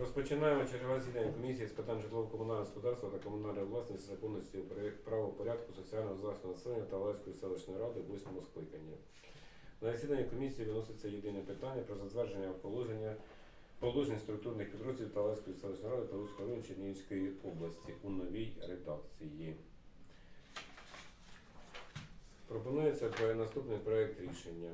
Розпочинаємо чергове засідання комісії з питань житлово-комунального господарства та комунальної власності, законності, при- правопорядку, соціального захисту населення та Олеської селищної ради в восьмому скликанні. На засіданні комісії виноситься єдине питання про затвердження положення положень структурних підрозділів та Олеської селищної ради Павловського району Чернігівської області у новій редакції. Пропонується наступний проект рішення.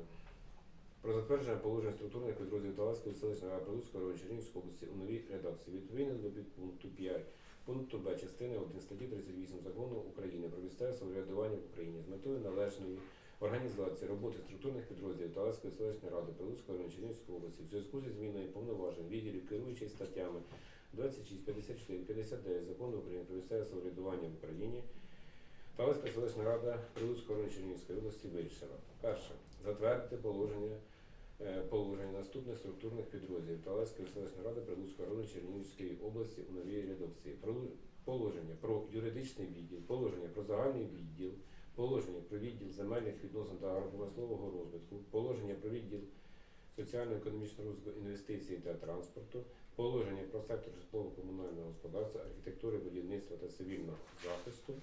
Про затвердження положень структурних підрозділів Таласької селищної ради Прилуцького району Чернігівської області у новій редакції. Відповідно до підпункту 5 пункту Б частини 1 статті 38 закону України про місцеве самоврядування в Україні з метою належної організації роботи структурних підрозділів Таласької селищної ради Прилуцького району Чернігівської області в зв'язку зі зміною повноважень відділів керуючись статтями 26, 54, 59 закону України про місцеве самоврядування в Україні Талицька селищна рада Прилуцького району області вирішила. Перше. Затвердити положення е, положення наступних структурних підрозділів Талецької селищної ради Прилуцького району Чернігівської області у новій. Про- Положення про юридичний відділ, положення про загальний відділ, положення про відділ земельних відносин та агропромислового розвитку, положення про відділ соціально-економічного розвитку інвестицій та транспорту, положення про сектор житлово-комунального господарства, архітектури, будівництва та цивільного захисту,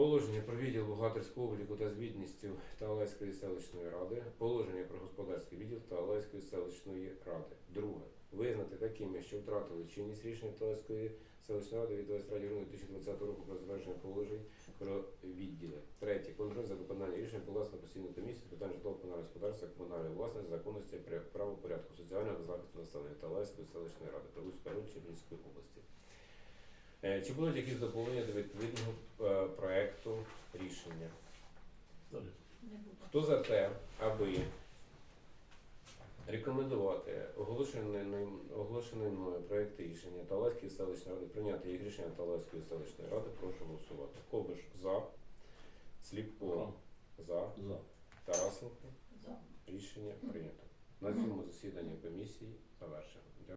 Положення про відділ бухгалтерського обліку та звітністю Талайської селищної ради, положення про господарський відділ Талайської селищної ради. Друге. Визнати такими, що втратили чинність рішення Талайської селищної ради від 23 грудня 2020 року про затвердження положень про відділи. Третє. Контроль за виконання рішень покласти на постійну комісію з питань житлово-комунального господарства, комунальної власності, законності, пра- правопорядку, соціального захисту населення Талайської селищної ради Прилуцького району Чернігівської області. Е, Чи будуть якісь доповнення до відповідного Хто за те, аби рекомендувати оголошений ним оголошений мною проект рішення Талайської селищної ради прийняти як рішення Талайської селищної ради, прошу голосувати. Ковиш за, Сліпко за, За. Тарасенко. За. Рішення прийнято. На цьому засідання комісії завершено.